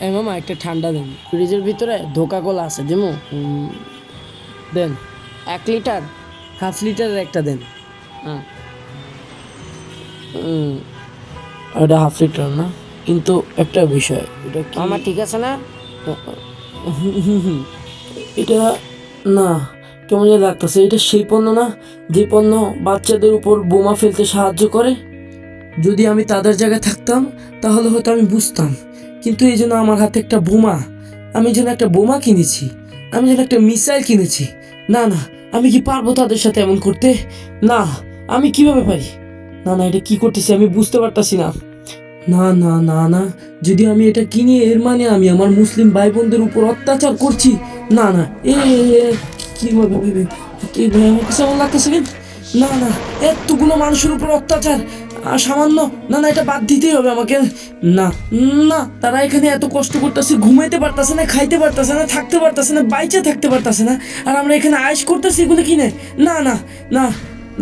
এই মামা একটা ঠান্ডা দেন। ফ্রিজের ভিতরে ধোকা কোলা আছে দেমো। দেন। এক লিটার হাফ লিটারের একটা দেন। হ্যাঁ। হুম, ওটা হাফ লিটার না? কিন্তু একটা বিষয় এটা আমার ঠিক আছে না? এটা না কেমন যেন লাগতেছে এটা সেই পণ্য না? যে পণ্য বাচ্চাদের উপর বোমা ফেলতে সাহায্য করে? যদি আমি তাদের জায়গায় থাকতাম তাহলে হয়তো আমি বুঝতাম। কিন্তু এই জন্য আমার হাতে একটা বোমা। আমি যেন একটা বোমা কিনেছি। আমি যেন একটা মিসাইল কিনেছি। না না আমি কি পারব তাদের সাথে এমন করতে? না আমি কীভাবে পারি? না না এটা কি করতেছি আমি বুঝতে পারতাছি না। না না না না যদি আমি এটা কিনি এর মানে আমি আমার মুসলিম ভাই বোনদের উপর অত্যাচার করছি। না না এ এ, কীভাবে ভেবে কি আমার কাছে এমন লাগতেছে না না এতগুলো মানুষের উপর অত্যাচার। সামান্য, না না, এটা বাদ দিতেই হবে আমাকে। না না, তারা এখানে এত কষ্ট করতেছে, ঘুমাইতে পারতেছে না, খাইতে পারতেছে না, থাকতে পারতেছে না, বাইচে থাকতে পারতেছে না। আর আমরা এখানে আয়েস করতেছি, এগুলো কিনে? না না না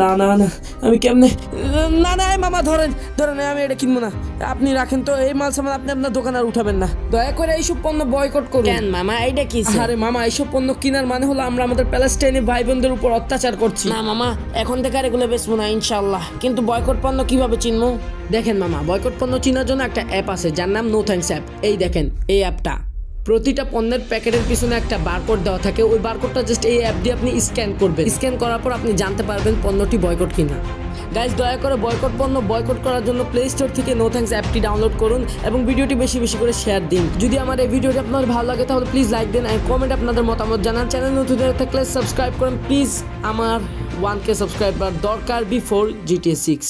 না না না আমি কেমনে না না মামা ধরেন ধরেন আমি এটা কিনবো না। আপনি রাখেন তো এই মাল সামান আপনি আপনার দোকানে আর উঠাবেন না। দয়া করে এইসব পণ্য বয়কট করুন। কেন মামা এইটা কি আরে মামা এইসব পণ্য কেনার মানে হলো আমরা আমাদের প্যালেস্টাইনি ভাই বোনদের উপর অত্যাচার করছি। না মামা এখন থেকে আর এগুলো বেচবো না ইনশাল্লাহ কিন্তু বয়কট পণ্য কীভাবে চিনবো? দেখেন মামা বয়কট পণ্য চিনার জন্য একটা অ্যাপ আছে যার নাম নো থ্যাঙ্কস অ্যাপ এই দেখেন এই অ্যাপটা প্রতিটা পণ্যের প্যাকেটের পিছনে একটা বারকোড দেওয়া থাকে। ওই বারকোডটা জাস্ট এই অ্যাপ দিয়ে আপনি স্ক্যান করবেন। স্ক্যান করার পর আপনি জানতে পারবেন পণ্যটি বয়কট কিনা। গাইজ দয়া করে বয়কট পণ্য বয়কট করার জন্য প্লে স্টোর থেকে নো থ্যাঙ্কস অ্যাপটি ডাউনলোড করুন এবং ভিডিওটি বেশি বেশি করে শেয়ার দিন। যদি আমার এই ভিডিওটি আপনার ভালো লাগে, তাহলে প্লিজ লাইক দিন আর কমেন্ট আপনাদের মতামত জানান। চ্যানেল নতুন থাকলে সাবস্ক্রাইব করুন। প্লিজ আমার ওয়ান কে সাবস্ক্রাইবার দরকার বিফোর জিটিএ সিক্স